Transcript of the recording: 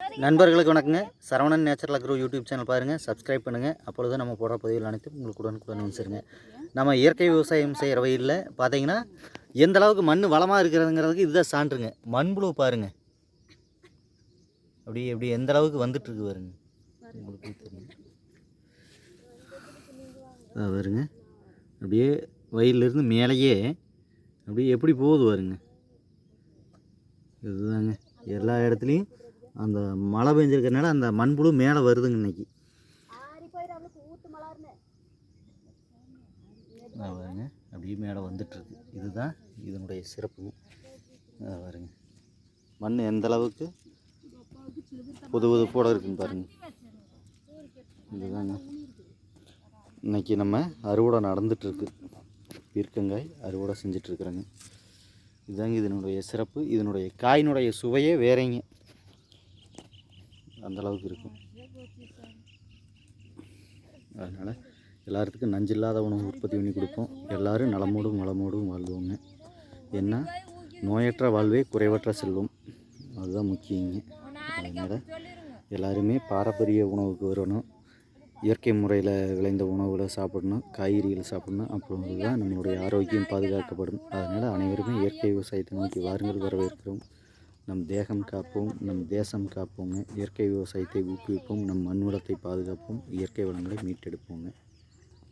நண்பர்களுக்கு வணக்கங்க. Saravanan natural agro YouTube channel பாருங்கள் சப்ஸ்கிரைப் பண்ணுங்கள் அப்பொழுது நம்ம போடுற பதிவுகள் அனைத்தும் உங்களுக்கு உடனுக்குடன் வந்து சேருங்க நம்ம இயற்கை விவசாயம் செய்கிற வயலில் பார்த்தீங்கன்னா எந்த அளவுக்கு மண் வளமாக இருக்கிறதுங்கிறதுக்கு இதுதான் சான்றுங்க. மண்புழு பாருங்கள் அப்படி எப்படி எந்த அளவுக்கு வந்துட்டு இருக்கு பாருங்க. உங்களுக்கு தெரியும் பாருங்க. அப்படியே வயலிருந்து மேலேயே அப்படியே எப்படி போகுது பாருங்க. இதுதாங்க. எல்லா இடத்துலையும் அந்த மழை பெஞ்சிருக்கறனால அந்த மண்புழு மேலே வருதுங்க இன்னைக்கு. பாருங்க அப்படியே மேலே வந்துட்டுருக்கு. இதுதான் இதனுடைய சிறப்பு. பாருங்க மண் எந்த அளவுக்கு? புது புது போட இருக்குன்னு பாருங்க. இதுதாங்க. இன்னைக்கு நம்ம அறுவடை நடந்துட்டுருக்கு. பீர்க்கங்காய் அறுவடை செஞ்சிட்ருக்குறேங்க இதுதாங்க இதனுடைய சிறப்பு. இதனுடைய காயினுடைய சுவையே வேறேங்க. அந்த அளவுக்கு இருக்கும். அதனால் எல்லாத்துக்கும் நஞ்சில்லாத உணவு உற்பத்தி பண்ணி கொடுப்போம். எல்லாரும் நலமோடும் வளமோடும் வாழ்வோங்க. ஏன்னா நோயற்ற வாழ்வே குறைவற்ற செல்வம். அதுதான் முக்கியங்க அதனால் எல்லாருமே பாரம்பரிய உணவுக்கு வரணும். இயற்கை முறையில் விளைந்த உணவுகளை சாப்பிடணும். காய்கறிகள் சாப்பிடணும். அப்பொழுது தான் நம்மளுடைய ஆரோக்கியம் பாதுகாக்கப்படும். அதனால் அனைவருமே இயற்கை விவசாயத்தை நோக்கி வாருங்கள் வரவேற்கிறோம். நம் தேகம் காப்போம் நம் தேசம் காப்போங்க. இயற்கை விவசாயத்தை ஊக்குவிப்போம் நம் மண் பாதுகாப்போம் இயற்கை வளங்களை மீட்டெடுப்போங்க.